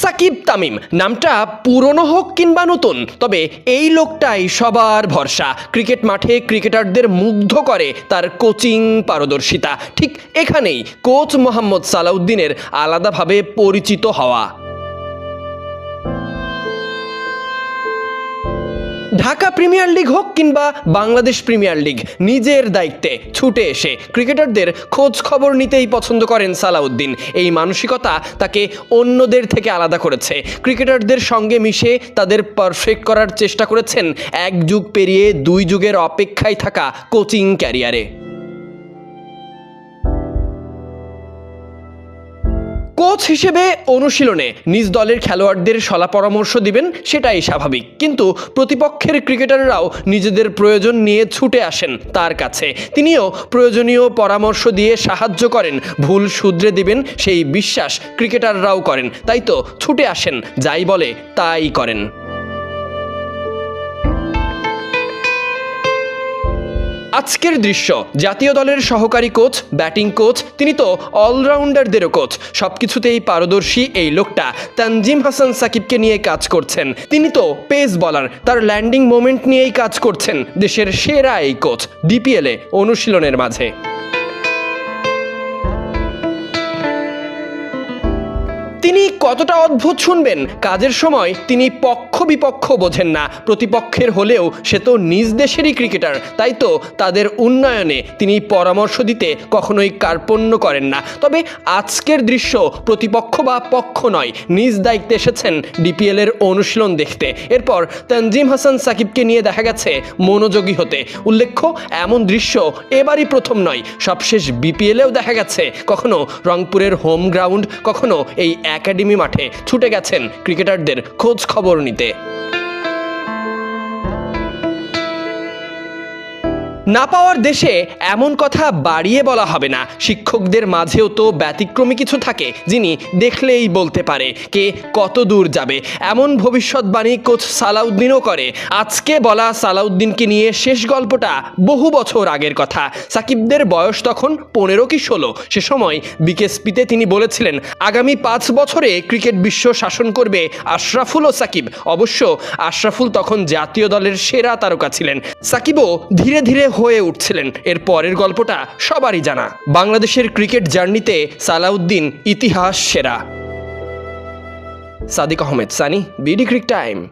সাকিব তামিম, নামটা পুরনো হোক কিংবা নতুন, তবে এই লোকটাই সবার ভরসা। ক্রিকেট মাঠে ক্রিকেটারদের মুগ্ধ করে তার কোচিং পারদর্শিতা। ঠিক এখানেই কোচ মোহাম্মদ সালাউদ্দিনের আলাদাভাবে পরিচিত হওয়া। ঢাকা প্রিমিয়ার লিগ হোক কিংবা বাংলাদেশ প্রিমিয়ার লিগ, নিজের দায়িত্বে ছুটে এসে ক্রিকেটারদের খোঁজ খবর নিতেই পছন্দ করেন সালাউদ্দিন। এই মানসিকতা তাকে অন্যদের থেকে আলাদা করেছে। ক্রিকেটারদের সঙ্গে মিশে তাদের পারফেক্ট করার চেষ্টা করেছেন। এক যুগ পেরিয়ে দুই যুগের অপেক্ষায় থাকা কোচিং ক্যারিয়ারে। কোচ হিসেবে অনুশীলনে নিজ দলের খেলোয়াড়দের সলা পরামর্শ দিবেন, সেটাই স্বাভাবিক। কিন্তু প্রতিপক্ষের ক্রিকেটাররাও নিজেদের প্রয়োজন নিয়ে ছুটে আসেন তার কাছে। তিনিও প্রয়োজনীয় পরামর্শ দিয়ে সাহায্য করেন, ভুল শুধরে দিবেন, সেই বিশ্বাস ক্রিকেটাররাও করেন। তাই তো ছুটে আসেন, যাই বলে তাই করেন। আজকের দৃশ্য, জাতীয় দলের সহকারী কোচ, ব্যাটিং কোচ, তিনি তো অলরাউন্ডারদেরও কোচ। সবকিছুতেই পারদর্শী এই লোকটা। তানজিম হাসান সাকিবকে নিয়ে কাজ করছেন। তিনি তো পেস বলার, তার ল্যান্ডিং মোমেন্ট নিয়েই কাজ করছেন। দেশের সেরা এই কোচ, ডিপিএলে অনুশীলনের মাঝে। তিনি কতটা অদ্ভুত শুনবেন? কাজের সময় তিনি পক্ষ বিপক্ষ বোঝেন না। প্রতিপক্ষের হলেও সে তো নিজ দেশেরই ক্রিকেটার। তাই তো তাদের উন্নয়নে তিনি পরামর্শ দিতে কখনোই কার্পণ্য করেন না। তবে আজকের দৃশ্য প্রতিপক্ষ বা পক্ষ নয়। নিজ দায়িত্বে এসেছেন ডিপিএল এর অনুশীলন দেখতে। এরপর তানজিম হাসান সাকিবকে নিয়ে দেখা গেছে মনোযোগী হতে। উল্লেখ্য, এমন দৃশ্য এবারই প্রথম নয়। সবশেষ বিপিএলেও দেখা গেছে। কখনো রংপুরের হোম গ্রাউন্ড, কখনো এই একাডেমি মাঠে ছুটে গেছেন ক্রিকেটারদের খোঁজ খবর নিতে। না পাওয়ার দেশে এমন কথা বাড়িয়ে বলা হবে না। শিক্ষকদের মাঝেও তো ব্যতিক্রমী কিছু থাকে, যিনি দেখলেই বলতে পারে কে কত দূর যাবে। এমন ভবিষ্যৎবাণী কোচ সালাউদ্দিনও করে। আজকে বলা সালাউদ্দিনকে নিয়ে শেষ গল্পটা বহু বছর আগের কথা। সাকিবদের বয়স তখন পনেরো কি ষোলো। সে সময় বিকেএসপিতে তিনি বলেছিলেন, আগামী পাঁচ বছরে ক্রিকেট বিশ্ব শাসন করবে আশরাফুল ও সাকিব। অবশ্য আশরাফুল তখন জাতীয় দলের সেরা তারকা ছিলেন। সাকিবও ধীরে ধীরে হয়ে উঠছিলেন। এর পরের গল্পটা সবারই জানা। বাংলাদেশের ক্রিকেট জার্নিতে সালাউদ্দিন ইতিহাস সেরা। Sadik Ahmed, Sunny, BD cric time.